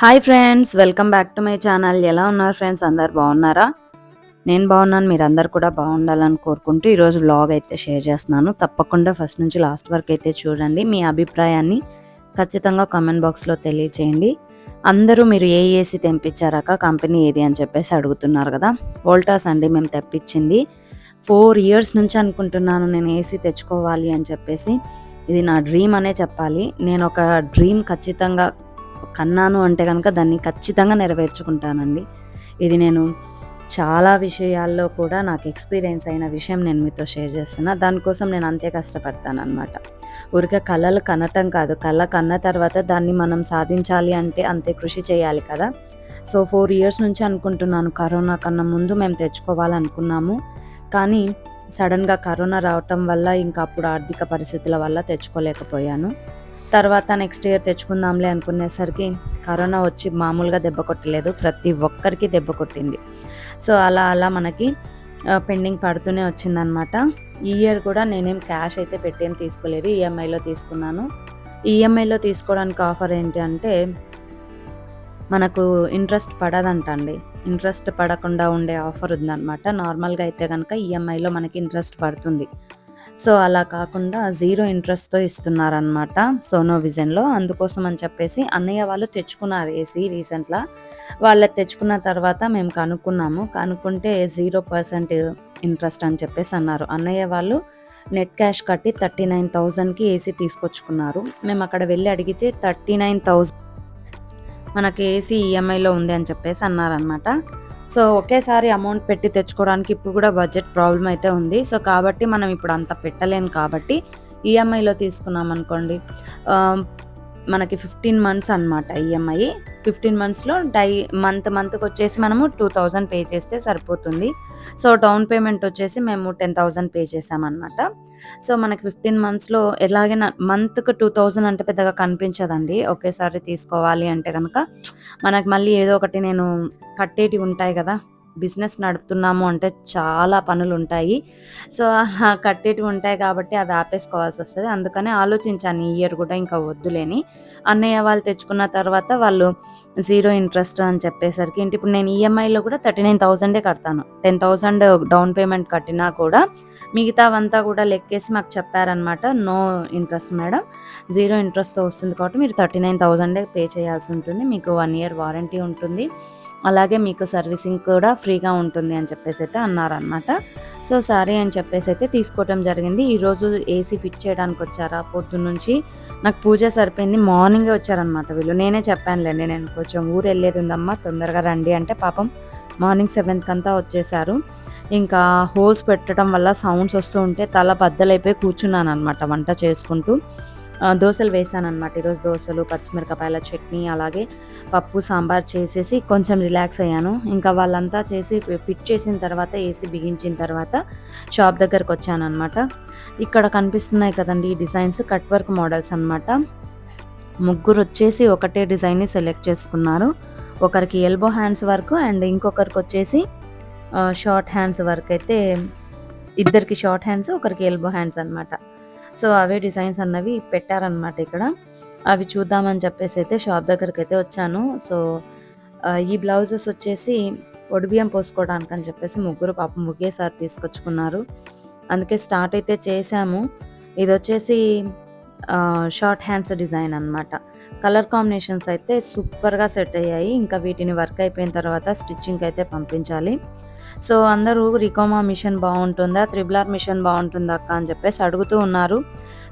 Hi friends welcome back to my channel. ఎలా ఉన్నారు friends? అందరు బాగున్నారా? నేను బాగున్నాను మీరు అందరు కూడా బాగుండాలని కోరుకుంటూ ఈరోజు బ్లాగ్ అయితే షేర్ చేస్తున్నాను. తప్పకుండా ఫస్ట్ నుంచి లాస్ట్ వరకు అయితే చూడండి. మీ అభిప్రాయాన్ని ఖచ్చితంగా కామెంట్ బాక్స్లో తెలియచేయండి. అందరూ మీరు ఏ ఏసీ తెంపించారాక కంపెనీ ఏది అని చెప్పేసి అడుగుతున్నారు కదా. వోల్టాస్ అండి మేము తెప్పించింది. ఫోర్ ఇయర్స్ నుంచి అనుకుంటున్నాను నేను ఏసీ తెచ్చుకోవాలి అని చెప్పేసి. ఇది నా డ్రీమ్ అనే చెప్పాలి. నేను ఒక డ్రీమ్ ఖచ్చితంగా కన్నాను అంటే కనుక దాన్ని ఖచ్చితంగా నెరవేర్చుకుంటానండి. ఇది నేను చాలా విషయాల్లో కూడా నాకు ఎక్స్పీరియన్స్ అయిన విషయం నేను మీతో షేర్ చేస్తున్నా. దానికోసం నేను అంతే కష్టపడతాను అనమాట ఊరికే కళలు కనటం కాదు. కళ కన్న తర్వాత దాన్ని మనం సాధించాలి అంటే అంతే కృషి చేయాలి కదా. సో ఫోర్ ఇయర్స్ నుంచి అనుకుంటున్నాను కరోనా కన్నా ముందు మేము తెచ్చుకోవాలనుకున్నాము. కానీ సడన్గా కరోనా రావటం వల్ల ఇంకా అప్పుడు ఆర్థిక పరిస్థితుల వల్ల తెచ్చుకోలేకపోయాను. తర్వాత నెక్స్ట్ ఇయర్ తెచ్చుకుందాంలే అనుకునేసరికి కరోనా వచ్చి మామూలుగా దెబ్బ కొట్టలేదు. ప్రతి ఒక్కరికి దెబ్బ కొట్టింది. సో అలా అలా మనకి పెండింగ్ పడుతూనే వచ్చిందనమాట ఈ ఇయర్ కూడా నేనేం క్యాష్ అయితే పెట్టేం తీసుకోలేదు. ఈఎంఐలో తీసుకున్నాను. ఈఎంఐలో తీసుకోవడానికి ఆఫర్ ఏంటి అంటే మనకు ఇంట్రెస్ట్ పడదంట అండి ఇంట్రెస్ట్ పడకుండా ఉండే ఆఫర్ ఉందన్నమాట. నార్మల్గా అయితే కనుక ఈఎంఐలో మనకి ఇంట్రెస్ట్ పడుతుంది. సో అలా కాకుండా జీరో ఇంట్రెస్ట్తో ఇస్తున్నారనమాట సోనో విజన్లో. అందుకోసం అని చెప్పేసి అన్నయ్య వాళ్ళు తెచ్చుకున్నారు ఏసీ రీసెంట్గా వాళ్ళకి తెచ్చుకున్న తర్వాత మేము కనుక్కున్నాము. కనుక్కుంటే జీరో పర్సెంట్ ఇంట్రెస్ట్ అని చెప్పేసి అన్నారు. అన్నయ్య వాళ్ళు నెట్ క్యాష్ కట్టి థర్టీ నైన్ థౌజండ్కి ఏసీ తీసుకొచ్చుకున్నారు. మేము అక్కడ వెళ్ళి అడిగితే థర్టీ నైన్ థౌజండ్ మనకి ఏసీ ఈఎంఐలో ఉంది అని చెప్పేసి అన్నారనమాట సో ఒకేసారి అమౌంట్ పెట్టి తెచ్చుకోవడానికి ఇప్పుడు కూడా బడ్జెట్ ప్రాబ్లం అయితే ఉంది. సో కాబట్టి మనం ఇప్పుడు అంత పెట్టలేము కాబట్టి ఈఎంఐలో తీసుకున్నాం అనుకోండి మనకి ఫిఫ్టీన్ మంత్స్ అనమాట ఈఎంఐ ఫిఫ్టీన్ మంత్స్లో డై మంత్ మంత్కి వచ్చేసి మనము టూ థౌజండ్ పే చేస్తే సరిపోతుంది. సో డౌన్ పేమెంట్ వచ్చేసి మేము టెన్ థౌజండ్ పే చేసామన్నమాట. సో మనకి ఫిఫ్టీన్ మంత్స్లో ఎలాగైనా మంత్కి టూ థౌజండ్ అంటే పెద్దగా కనిపించదండి. ఒకేసారి తీసుకోవాలి అంటే కనుక మనకి మళ్ళీ ఏదో ఒకటి నేను కట్టేటివి ఉంటాయి కదా బిజినెస్ నడుపుతున్నాము అంటే చాలా పనులు ఉంటాయి సో కట్టేటివి ఉంటాయి కాబట్టి అది ఆపేసుకోవాల్సి వస్తుంది. అందుకనే ఆలోచించాను ఈ ఇయర్ కూడా ఇంకా వద్దులేని. అన్నయ్య వాళ్ళు తెచ్చుకున్న తర్వాత వాళ్ళు జీరో ఇంట్రెస్ట్ అని చెప్పేసరికి ఏంటి ఇప్పుడు నేను ఈఎంఐలో కూడా థర్టీ నైన్ థౌసండే కడతాను. టెన్ థౌసండ్ డౌన్ పేమెంట్ కట్టినా కూడా మిగతావంతా కూడా లెక్కేసి మాకు చెప్పారనమాట నో ఇంట్రెస్ట్ మేడం. జీరో ఇంట్రెస్ట్తో వస్తుంది కాబట్టి మీరు థర్టీ నైన్ థౌసండే పే చేయాల్సి ఉంటుంది. మీకు వన్ ఇయర్ వారంటీ ఉంటుంది. అలాగే మీకు సర్వీసింగ్ కూడా ఫ్రీగా ఉంటుంది అని చెప్పేసి అయితే అన్నారనమాట సో సరే అని చెప్పేసి అయితే తీసుకోవటం జరిగింది. ఈరోజు ఏసీ ఫిట్ చేయడానికి వచ్చారా? పొద్దున్నుంచి నాకు పూజ సరిపోయింది. మార్నింగే వచ్చారనమాట వీళ్ళు. నేనే చెప్పానులేండి నేను కొంచెం ఊరు వెళ్ళేది ఉందమ్మా తొందరగా రండి అంటే పాపం మార్నింగ్ సెవెంత్ అంతా వచ్చేసారు ఇంకా హోల్స్ పెట్టడం వల్ల సౌండ్స్ వస్తూ ఉంటే తల బద్దలైపోయి కూర్చున్నాను అనమాట వంట చేసుకుంటూ. దోశలు వేసాను అనమాట ఈరోజు దోశలు పచ్చిమిరపకాయల చట్నీ అలాగే పప్పు సాంబార్ చేసేసి కొంచెం రిలాక్స్ అయ్యాను. ఇంకా వాళ్ళంతా చేసి ఫిట్ చేసిన తర్వాత ఏసీ బిగించిన తర్వాత షాప్ దగ్గరకు వచ్చాను అనమాట ఇక్కడ కనిపిస్తున్నాయి కదండి ఈ డిజైన్స్ కట్ వర్క్ మోడల్స్ అన్నమాట. ముగ్గురు వచ్చేసి ఒకటే డిజైన్ని సెలెక్ట్ చేసుకున్నారు. ఒకరికి ఎల్బో హ్యాండ్స్ వర్క్ అండ్ ఇంకొకరికి వచ్చేసి షార్ట్ హ్యాండ్స్ వర్క్. అయితే ఇద్దరికి షార్ట్ హ్యాండ్స్ ఒకరికి ఎల్బో హ్యాండ్స్ అన్నమాట. సో అవే డిజైన్స్ అన్నవి పెట్టారనమాట ఇక్కడ. అవి చూద్దామని చెప్పేసి అయితే షాప్ దగ్గరికి అయితే వచ్చాను. సో ఈ బ్లౌజెస్ వచ్చేసి ఒడిబియ్యం పోసుకోవడానికి అని చెప్పేసి ముగ్గురు పాపం ఒకేసారి తీసుకొచ్చుకున్నారు. అందుకే స్టార్ట్ అయితే చేశాము. ఇది వచ్చేసి షార్ట్ హ్యాండ్స్ డిజైన్ అన్నమాట. కలర్ కాంబినేషన్స్ అయితే సూపర్గా సెట్ అయ్యాయి. ఇంకా వీటిని వర్క్ అయిపోయిన తర్వాత స్టిచ్చింగ్ అయితే పంపించాలి. సో అందరూ రికోమా మిషన్ బాగుంటుందా? త్రిబులార్ మిషన్ బాగుంటుందా అక్క అని చెప్పేసి అడుగుతూ ఉన్నారు.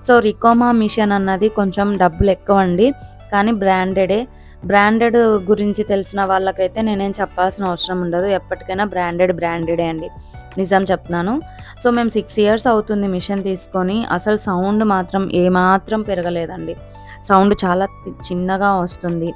సో రికోమా మిషన్ అన్నది కొంచెం డబ్బులు ఎక్కువ అండి కానీ బ్రాండెడే. బ్రాండెడ్ గురించి తెలిసిన వాళ్ళకైతే నేనేం చెప్పాల్సిన అవసరం ఉండదు. ఎప్పటికైనా బ్రాండెడ్ బ్రాండెడే అండి. నిజం చెప్తున్నాను. సో మేము సిక్స్ ఇయర్స్ అవుతుంది మిషన్ తీసుకొని అసలు సౌండ్ మాత్రం ఏమాత్రం పెరగలేదండి. సౌండ్ చాలా చిన్నగా వస్తుంది.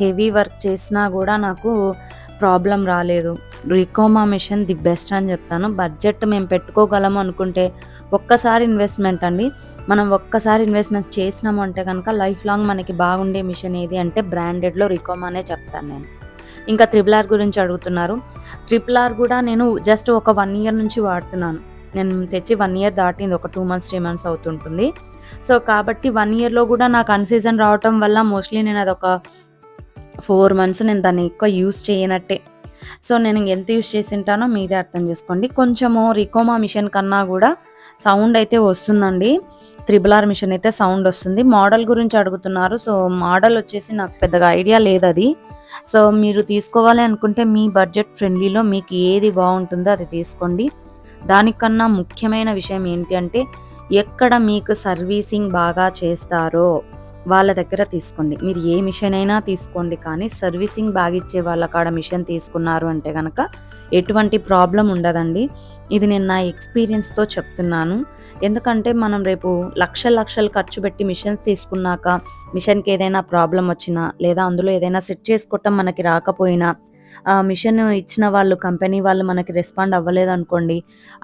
హెవీ వర్క్ చేసినా కూడా నాకు ప్రాబ్లం రాలేదు. రికోమా మిషన్ ది బెస్ట్ అని చెప్తాను. బడ్జెట్ మేము పెట్టుకోగలము అనుకుంటే ఒక్కసారి ఇన్వెస్ట్మెంట్ అండి. మనం ఒక్కసారి ఇన్వెస్ట్మెంట్ చేసినాము అంటే కనుక లైఫ్ లాంగ్ మనకి బాగుండే మిషన్ ఏది అంటే బ్రాండెడ్లో రికోమానే చెప్తాను నేను. ఇంకా త్రిబుల్ ఆర్ గురించి అడుగుతున్నారు. త్రిబుల్ ఆర్ కూడా నేను జస్ట్ ఒక వన్ ఇయర్ నుంచి వాడుతున్నాను. నేను తెచ్చి వన్ ఇయర్ దాటింది. ఒక టూ మంత్స్ త్రీ మంత్స్ అవుతుంటుంది. సో కాబట్టి వన్ ఇయర్లో కూడా నాకు అన్సీజన్ రావటం వల్ల మోస్ట్లీ నేను అదొక ఫోర్ మంత్స్ నేను దాన్ని ఎక్కువ యూస్ చేయనట్టే. సో నేను ఎంత యూస్ చేసి ఉంటానో మీరే అర్థం చేసుకోండి. కొంచెము రికోమా మిషన్ కన్నా కూడా సౌండ్ అయితే వస్తుందండి. త్రిబుల్ ఆర్ మిషన్ అయితే సౌండ్ వస్తుంది. మోడల్ గురించి అడుగుతున్నారు. సో మోడల్ వచ్చేసి నాకు పెద్దగా ఐడియా లేదు అది సో మీరు తీసుకోవాలి అనుకుంటే మీ బడ్జెట్ ఫ్రెండ్లీలో మీకు ఏది బాగుంటుందో అది తీసుకోండి. దానికన్నా ముఖ్యమైన విషయం ఏంటి అంటే ఎక్కడ మీకు సర్వీసింగ్ బాగా చేస్తారో. వాళ్ళ దగ్గర తీసుకోండి. మీరు ఏ మిషన్ అయినా తీసుకోండి. కానీ సర్వీసింగ్ బాగా ఇచ్చే వాళ్ళ కాడ మిషన్ తీసుకున్నారు అంటే కనుక ఎటువంటి ప్రాబ్లం ఉండదండి. ఇది నేను నా ఎక్స్పీరియన్స్తో చెప్తున్నాను. ఎందుకంటే మనం రేపు లక్షల లక్షలు ఖర్చు పెట్టి మిషన్స్ తీసుకున్నాక మిషన్కి ఏదైనా ప్రాబ్లం వచ్చినా లేదా అందులో ఏదైనా సెట్ చేసుకోవటం మనకి రాకపోయినా ఆ మిషన్ ఇచ్చిన వాళ్ళు కంపెనీ వాళ్ళు మనకి రెస్పాండ్ అవ్వలేదు అనుకోండి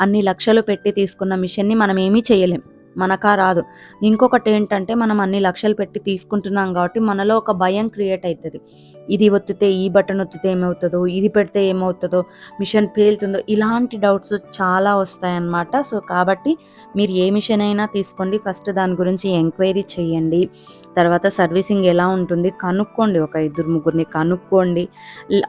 అన్ని లక్షలు పెట్టి తీసుకున్న మిషన్ని మనం ఏమీ చేయలేం. మనకా రాదు. ఇంకొకటి ఏంటంటే మనం అన్ని లక్షలు పెట్టి తీసుకుంటున్నాం కాబట్టి మనలో ఒక భయం క్రియేట్ అవుతుంది ఇది ఒత్తితే ఈ బటన్ ఒత్తితే ఏమవుతుందో ఇది పెడితే ఏమవుతుందో మిషన్ పేలుతుందో ఇలాంటి డౌట్స్ చాలా వస్తాయన్నమాట. సో కాబట్టి మీరు ఏ మిషన్ అయినా తీసుకోండి. ఫస్ట్ దాని గురించి ఎంక్వైరీ చేయండి. తర్వాత సర్వీసింగ్ ఎలా ఉంటుంది కనుక్కోండి. ఒక ఇద్దరు ముగ్గురిని కనుక్కోండి.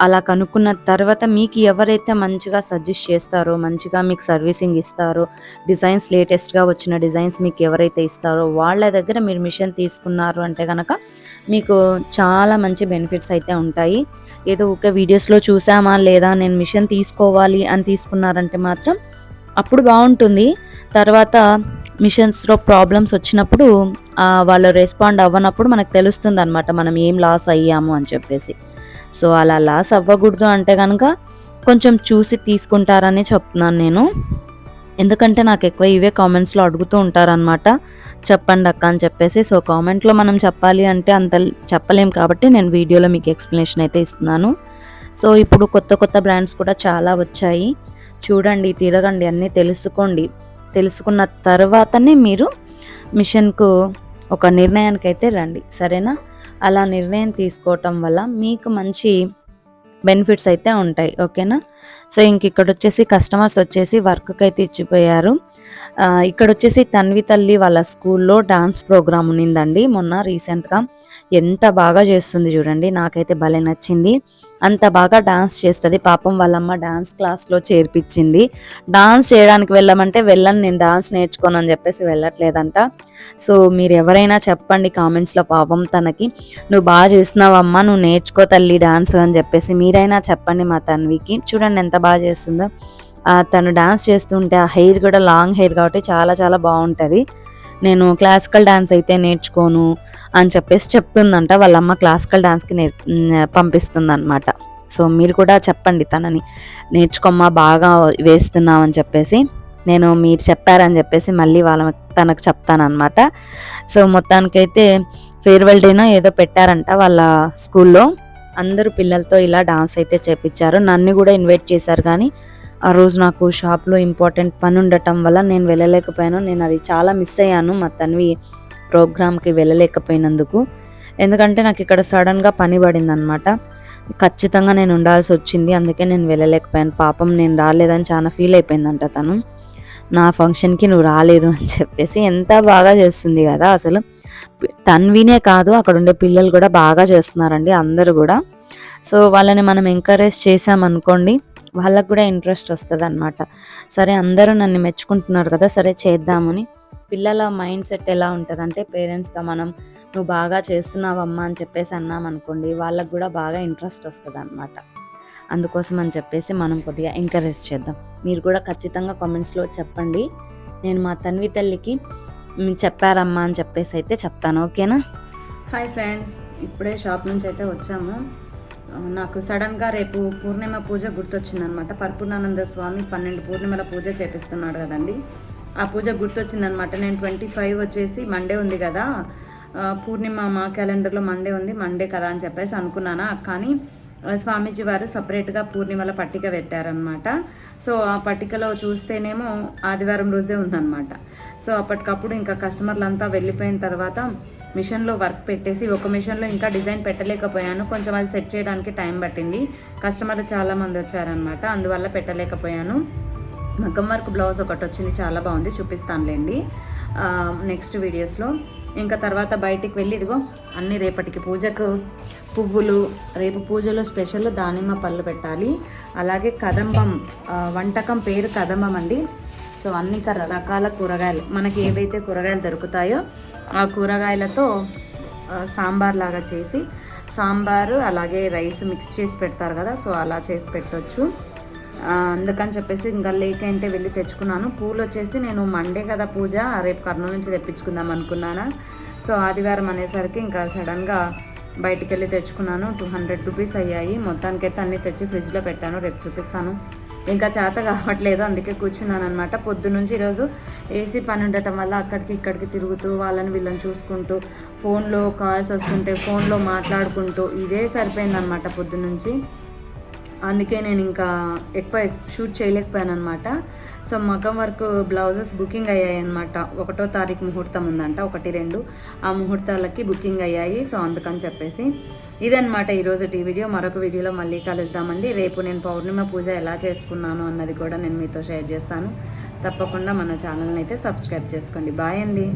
అలా కనుక్కున్న తర్వాత మీకు ఎవరైతే మంచిగా సజెస్ట్ చేస్తారో మంచిగా మీకు సర్వీసింగ్ ఇస్తారో డిజైన్స్ లేటెస్ట్గా వచ్చిన డిజైన్స్ మీకు ఎవరైతే ఇస్తారో వాళ్ళ దగ్గర మీరు మిషన్ తీసుకున్నారు అంటే కనుక మీకు చాలా మంచి బెనిఫిట్స్ అయితే ఉంటాయి. ఏదో ఒక వీడియోస్లో చూసామా లేదా నేను మిషన్ తీసుకోవాలి అని తీసుకున్నారంటే మాత్రం అప్పుడు బాగుంటుంది. తర్వాత మిషన్స్లో ప్రాబ్లమ్స్ వచ్చినప్పుడు వాళ్ళు రెస్పాండ్ అవ్వనప్పుడు మనకు తెలుస్తుంది అనమాట మనం ఏం లాస్ అయ్యాము అని చెప్పేసి. సో అలా లాస్ అవ్వకూడదు అంటే కనుక కొంచెం చూసి తీసుకుంటారని చెప్తున్నాను నేను. ఎందుకంటే నాకు ఎక్కువ ఇవే కామెంట్స్లో అడుగుతూ ఉంటారనమాట చెప్పండి అక్క అని చెప్పేసి. సో కామెంట్లో మనం చెప్పాలి అంటే అంత చెప్పలేం కాబట్టి నేను వీడియోలో మీకు ఎక్స్ప్లెనేషన్ అయితే ఇస్తున్నాను. సో ఇప్పుడు కొత్త కొత్త బ్రాండ్స్ కూడా చాలా వచ్చాయి. చూడండి తిరగండి అన్నీ తెలుసుకోండి. తెలుసుకున్న తర్వాతనే మీరు మిషన్కు ఒక నిర్ణయానికి అయితే రండి. సరేనా? అలా నిర్ణయం తీసుకోవటం వల్ల మీకు మంచి బెనిఫిట్స్ అయితే ఉంటాయి. ఓకేనా? సో ఇంక ఇక్కడ వచ్చేసి కస్టమర్స్ వచ్చేసి వర్క్కి అయితే ఇచ్చిపోయారు. ఇక్కడ వచ్చేసి తన్వి తల్లి వాళ్ళ స్కూల్లో డాన్స్ ప్రోగ్రామ్ ఉన్నిందండి. మొన్న రీసెంట్గా ఎంత బాగా చేస్తుంది చూడండి. నాకైతే భలే నచ్చింది. అంత బాగా డాన్స్ చేస్తుంది. పాపం వాళ్ళమ్మ డాన్స్ క్లాస్లో చేర్పించింది. డాన్స్ చేయడానికి వెళ్ళమంటే వెళ్ళను నేను డాన్స్ నేర్చుకోను అని చెప్పేసి వెళ్ళట్లేదంట. సో మీరు ఎవరైనా చెప్పండి కామెంట్స్లో పాపం తనకి. నువ్వు బాగా చేస్తున్నావమ్మా నువ్వు నేర్చుకో తల్లి డాన్స్ అని చెప్పేసి మీరైనా చెప్పండి మా తన్వికి. చూడండి ఎంత బాగా చేస్తుందో. తను డాన్స్ చేస్తుంటే ఆ హెయిర్ కూడా లాంగ్ హెయిర్ కాబట్టి చాలా చాలా బాగుంటుంది. నేను క్లాసికల్ డాన్స్ అయితే నేర్చుకోను అని చెప్పేసి చెప్తుందంట. వాళ్ళ అమ్మ క్లాసికల్ డాన్స్కి నేర్ పంపిస్తుందనమాట సో మీరు కూడా చెప్పండి తనని. నేర్చుకోమ్మా బాగా వేస్తున్నావు అని చెప్పేసి నేను మీరు చెప్పారని చెప్పేసి మళ్ళీ వాళ్ళ తనకు చెప్తానమాట సో మొత్తానికైతే ఫేర్వెల్ డేనో ఏదో పెట్టారంట వాళ్ళ స్కూల్లో. అందరూ పిల్లలతో ఇలా డాన్స్ అయితే చేపించారు. నన్ను కూడా ఇన్వైట్ చేశారు కానీ ఆ రోజు నాకు షాప్లో ఇంపార్టెంట్ పని ఉండటం వల్ల నేను వెళ్ళలేకపోయాను. నేను అది చాలా మిస్ అయ్యాను మా తన్వి ప్రోగ్రామ్కి వెళ్ళలేకపోయినందుకు. ఎందుకంటే నాకు ఇక్కడ సడన్గా పని పడింది అనమాట ఖచ్చితంగా నేను ఉండాల్సి వచ్చింది. అందుకే నేను వెళ్ళలేకపోయాను. పాపం నేను రాలేదని చాలా ఫీల్ అయిపోయిందంట తను. నా ఫంక్షన్కి నువ్వు రాలేదు అని చెప్పేసి ఎంత బాగా చేస్తుంది కదా అసలు. తన్వినే కాదు అక్కడ ఉండే పిల్లలు కూడా బాగా చేస్తున్నారండి అందరూ కూడా. సో వాళ్ళని మనం ఎంకరేజ్ చేసామనుకోండి వాళ్ళకు కూడా ఇంట్రెస్ట్ వస్తుంది అనమాట సరే అందరూ నన్ను మెచ్చుకుంటున్నారు కదా సరే చేద్దామని. పిల్లల మైండ్ సెట్ ఎలా ఉంటుంది అంటే పేరెంట్స్గా మనం నువ్వు బాగా చేస్తున్నావమ్మా అని చెప్పేసి అన్నామనుకోండి వాళ్ళకు కూడా బాగా ఇంట్రెస్ట్ వస్తుంది అనమాట అందుకోసం అని చెప్పేసి మనం కొద్దిగా ఎంకరేజ్ చేద్దాం. మీరు కూడా ఖచ్చితంగా కామెంట్స్లో చెప్పండి. నేను మా తన్వి తల్లికి చెప్పారమ్మా అని చెప్పేసి అయితే చెప్తాను. ఓకేనా? Hi friends. ఇప్పుడే షాప్ నుంచి అయితే వచ్చాము. నాకు సడన్గా రేపు పూర్ణిమ పూజ గుర్తొచ్చిందనమాట. పరపూర్ణానంద స్వామి పన్నెండు పూర్ణిమల పూజ చేపిస్తున్నాడు కదండి. ఆ పూజ గుర్తొచ్చిందనమాట. నేను ట్వంటీ ఫైవ్ వచ్చేసి మండే ఉంది కదా. పూర్ణిమ మా క్యాలెండర్లో మండే ఉంది మండే కదా అని చెప్పేసి అనుకున్నానా? కానీ స్వామీజీ వారు సపరేట్గా పూర్ణిమల పట్టిక పెట్టారనమాట. సో ఆ పట్టికలో చూస్తేనేమో ఆదివారం రోజే ఉందన్నమాట సో అప్పటికప్పుడు ఇంకా కస్టమర్లు అంతా వెళ్ళిపోయిన తర్వాత మిషన్లో వర్క్ పెట్టేసి ఒక మిషన్లో ఇంకా డిజైన్ పెట్టలేకపోయాను. కొంచెం అది సెట్ చేయడానికి టైం పట్టింది. కస్టమర్లు చాలామంది వచ్చారనమాట అందువల్ల పెట్టలేకపోయాను. మగ్గం వర్క్ బ్లౌజ్ ఒకటి వచ్చింది. చాలా బాగుంది. చూపిస్తానులేండి. నెక్స్ట్ వీడియోస్లో. ఇంకా తర్వాత బయటికి వెళ్ళి ఇదిగో అన్ని రేపటికి పూజకు పువ్వులు రేపు పూజలో స్పెషల్ దానిమ్మ పళ్ళు పెట్టాలి. అలాగే కదంబం వంటకం పేరు కదంబం అండి. సో అన్ని రకాల కూరగాయలు మనకి ఏవైతే కూరగాయలు దొరుకుతాయో ఆ కూరగాయలతో సాంబార్ లాగా చేసి సాంబారు అలాగే రైస్ మిక్స్ చేసి పెడతారు కదా సో అలా చేసి పెట్టవచ్చు అందుకని చెప్పేసి ఇంకా లేక్ వెళ్ళి తెచ్చుకున్నాను. పూలు వచ్చేసి నేను మండే కదా పూజ రేపు కర్నూలు నుంచి తెప్పించుకుందాం అనుకున్నానా. సో ఆదివారం అనేసరికి ఇంకా సడన్గా బయటికి వెళ్ళి తెచ్చుకున్నాను. టూ హండ్రెడ్ రూపీస్ అయ్యాయి. మొత్తానికైతే అన్నీ తెచ్చి ఫ్రిడ్జ్లో పెట్టాను. రేపు చూపిస్తాను. ఇంకా చేత కావట్లేదు అందుకే కూర్చున్నాను అనమాట పొద్దునుంచి ఈరోజు ఏసీ పని ఉండటం వల్ల అక్కడికి ఇక్కడికి తిరుగుతూ వాళ్ళని వీళ్ళని చూసుకుంటూ ఫోన్లో కాల్స్ వస్తుంటే ఫోన్లో మాట్లాడుకుంటూ ఇదే సరిపోయిందనమాట పొద్దునుంచి. అందుకే నేను ఇంకా ఎక్కువ షూట్ చేయలేకపోయాను అనమాట so maggam work blouses booking అయ్యాయి అనమాట ఒకటో తారీఖు ముహూర్తం ఉందంట ఒకటి రెండు. ఆ ముహూర్తాలకి బుకింగ్ అయ్యాయి సో అందుకని చెప్పేసి. ఇదనమాట ఈరోజు వీడియో. మరొక వీడియోలో మళ్ళీ కలుద్దామండి. రేపు నేను పౌర్ణిమ పూజ ఎలా చేసుకున్నాను అన్నది కూడా నేను మీతో షేర్ చేస్తాను. తప్పకుండా మన ఛానల్ని అయితే సబ్స్క్రైబ్ చేసుకోండి. బాయ్ అండి.